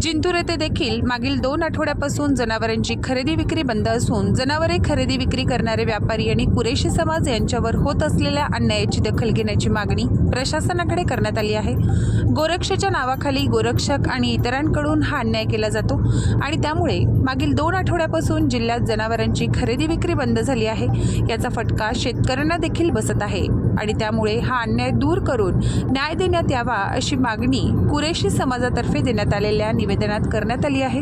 जिंतूर येथे देखील मागील दोन आठवड्यापासून जनावरांची खरेदी विक्री बंद असून जनावरे खरेदी विक्री करणारे व्यापारी आणि कुरेशी समाज यांच्यावर होत असलेल्या अन्यायाची दखल घेण्याची मागणी प्रशासनाकडे करण्यात आली आहे. गोरक्षेच्या नावाखाली गोरक्षक आणि इतरांकडून हा अन्याय केला जातो आणि त्यामुळे मागील दोन आठवड्यापासून जिल्ह्यात जनावरांची खरेदी विक्री बंद झाली आहे. याचा फटका शेतकऱ्यांना देखील बसत आहे. आणि त्यामुळे हा अन्याय दूर करून न्याय देण्यात यावा अशी मागणी कुरेशी समाजातर्फे देण्यात आलेल्या निवेदनात करण्यात आली आहे.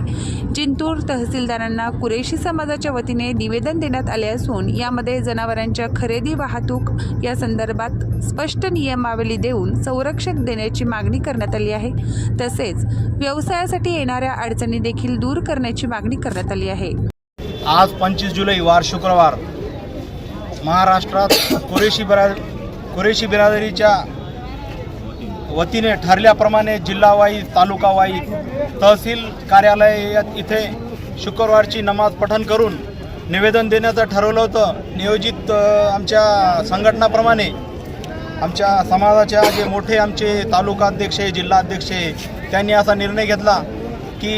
जिंतूर तहसीलदारांना कुरेशी समाजाच्या वतीने निवेदन देण्यात आले असून यामध्ये जनावरांच्या खरेदी वाहतूक या संदर्भात स्पष्ट नियमावली देऊन संरक्षक देण्याची मागणी करण्यात आली आहे. तसेच व्यवसायासाठी येणाऱ्या अडचणी देखील दूर करण्याची मागणी करण्यात आली आहे. आज पंचवीस जुलै वार शुक्रवार. महाराष्ट्रात कुरेशी बऱ्या कुरेशी बिरादरीच्या वतीने ठरल्याप्रमाणे जिल्हावाईज तालुकावाईज तहसील कार्यालय इथे शुक्रवारची नमाज पठण करून निवेदन देण्याचं ठरवलं होतं. नियोजित आमच्या संघटनाप्रमाणे आमच्या समाजाच्या जे मोठे आमचे तालुकाध्यक्ष जिल्हाध्यक्ष त्यांनी असा निर्णय घेतला की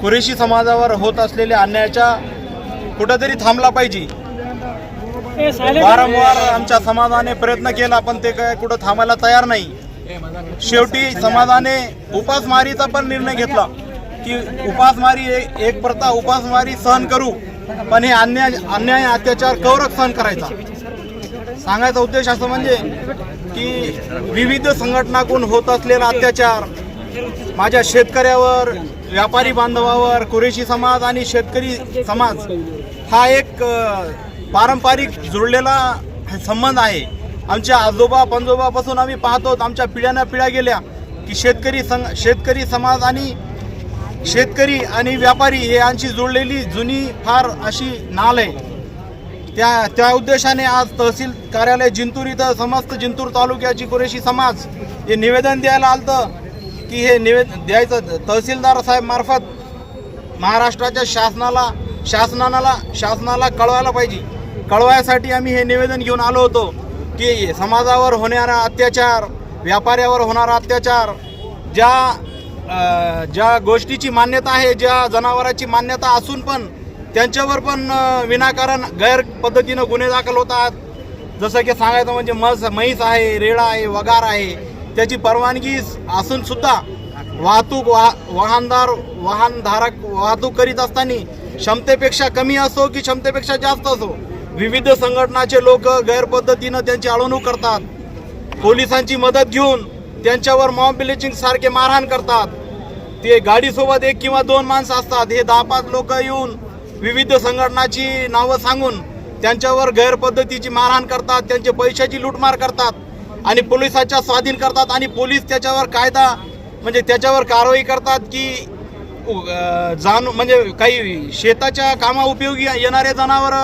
कुरेशी समाजावर होत असलेल्या अन्यायाच्या कुठंतरी थांबला पाहिजे. वारंवार आमच्या समाजाने प्रयत्न केला पण ते काय कुठं थांबायला तयार नाही. शेवटी समाजाने उपासमारीचा पण निर्णय घेतला की उपासमारी एक प्रथा उपासमारी सहन करू पण हे अन्याय अन्याय अत्याचार कौरक सहन करायचा. सांगायचा उद्देश असं म्हणजे की विविध संघटनाकडून होत असलेला अत्याचार माझ्या शेतकऱ्यावर व्यापारी बांधवावर कुरेशी समाज आणि शेतकरी समाज हा एक पारंपरिक जुळलेला संबंध आहे. आमच्या आजोबा पंजोबापासून आम्ही पाहतो आमच्या पिढ्याना पिढ्या गेल्या की शेतकरी संघ शेतकरी समाज आणि शेतकरी आणि व्यापारी हे यांची जुळलेली जुनी फार अशी नाल आहे. त्या त्या उद्देशाने आज तहसील कार्यालय जिंतूर इथं समस्त जिंतूर तालुक्याची कुरेशी समाज हे निवेदन द्यायला आलं की हे निवेदन द्यायचं तहसीलदार साहेब मार्फत महाराष्ट्राच्या शासनाला शासनाला शासनाला कळवायला पाहिजे. कळवायसाठी आम्ही हे निवेदन घेऊन आलो होतो की समाजावर होणारा अत्याचार व्यापाऱ्यावर होणारा अत्याचार ज्या ज्या गोष्टीची मान्यता आहे ज्या जनावराची मान्यता असून पण त्यांच्यावर पण विनाकारण गैर पद्धतीनं गुन्हे दाखल होतात. जसं की सांगायचं म्हणजे मस म्हैस आहे रेडा आहे वगार आहे त्याची परवानगी असून सुद्धा वाहतूक वाह वाहनदार वाहनधारक वाहतूक करीत असताना क्षमतेपेक्षा कमी असो की क्षमतेपेक्षा जास्त असो विविध संघटनाचे लोक गैरपद्धतीनं त्यांची अळवणूक करतात. पोलिसांची मदत घेऊन त्यांच्यावर मॉम ब्लिचिंग सारखे मारहाण करतात. ते गाडीसोबत एक किंवा दोन माणसं असतात. हे दहा पाच लोक येऊन विविध संघटनाची नावं सांगून त्यांच्यावर गैरपद्धतीची मारहाण करतात त्यांचे पैशाची लूटमार करतात आणि पोलिसाच्या स्वाधीन करतात आणि पोलीस त्याच्यावर कायदा म्हणजे त्याच्यावर कारवाई करतात की जाणू म्हणजे काही शेताच्या कामा उपयोगी येणारे जनावर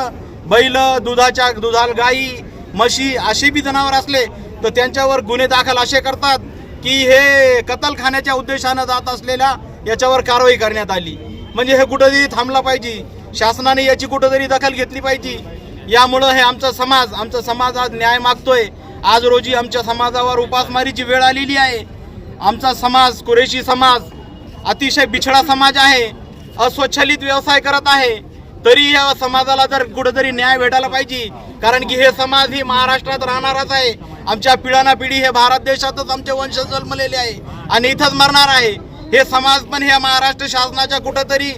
बैल दुधाच्या दुधाल गाई म्हशी असे बी जनावर असले तर त्यांच्यावर गुन्हे दाखल असे करतात की हे कतलखान्याच्या उद्देशानं जात असलेल्या याच्यावर कारवाई करण्यात आली. म्हणजे हे कुठंतरी थांबला पाहिजे. शासनाने याची कुठंतरी दखल घेतली पाहिजे. यामुळं हे आमचा समाज आमचा समाज आज न्याय मागतोय. आज रोजी आमच्या समाजावर उपासमारीची वेळ आलेली आहे. आमचा समाज कुरेशी समाज अतिशय बिछडा समाज आहे अस्वच्छलित व्यवसाय करत आहे तरी या समाजाला जर कुठेतरी न्याय भेटायला पाहिजे कारण की हे समाज ही महाराष्ट्रात राहणारच आहे. आमच्या पिढ्याना पिढी हे भारत देशातच आमचे वंश जन्मलेले आहे आणि इथंच मरणार आहे. हे समाज पण ह्या महाराष्ट्र शासनाच्या कुठंतरी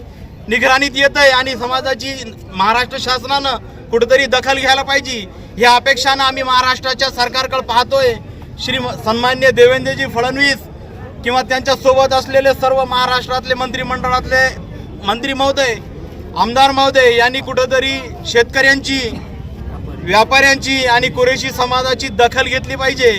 निगराणीत येत आहे आणि समाजाची महाराष्ट्र शासनानं कुठेतरी दखल घ्यायला पाहिजे. ह्या अपेक्षानं आम्ही महाराष्ट्राच्या सरकारकडे पाहतोय. श्री सन्मान्य देवेंद्रजी फडणवीस किंवा त्यांच्यासोबत असलेले सर्व महाराष्ट्रातले मंत्रिमंडळातले मंत्री महोदय आमदार महोदय यांनी कुठंतरी शेतकऱ्यांची व्यापाऱ्यांची आणि कुरेशी समाजाची दखल घेतली पाहिजे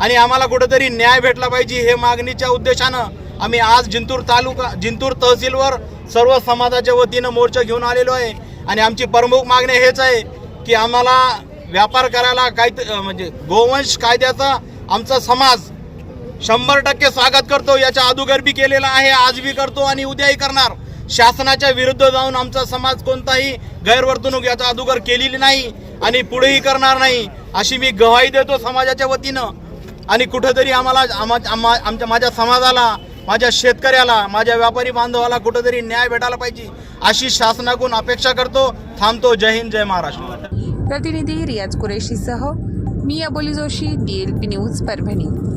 आणि आम्हाला कुठंतरी न्याय भेटला पाहिजे हे मागणीच्या उद्देशानं आम्ही आज जिंतूर तालुका जिंतूर तहसीलवर सर्व समाजाच्या वतीनं मोर्चा घेऊन आलेलो आहे. आणि आमची प्रमुख मागणी हेच आहे की आम्हाला व्यापार करायला काय म्हणजे गोवंश कायद्याचा आमचा समाज शंभर टक्के स्वागत करतो. याच्या अगोदर बी केलेला आहे आज बी करतो आणि उद्याही करणार. शासनाच्या विरुद्ध जाऊन आमचा समाज कोणताही गैरवर्तणूक याचा अगोदर केलेली नाही आणि पुढेही करणार नाही अशी मी गवाही देतो समाजाच्या वतीनं. आणि कुठंतरी आम्हाला आम्हा आम्हा- आमच्या माझ्या समाजाला माझ्या शेतकऱ्याला माझ्या व्यापारी बांधवाला कुठंतरी न्याय भेटायला पाहिजे अशी शासनाकडून अपेक्षा करतो. थांबतो. जय हिंद जय महाराष्ट्र. प्रतिनिधी रियाज कुरेशी सह मी अबोली जोशी डीएलपी न्यूज परभणी.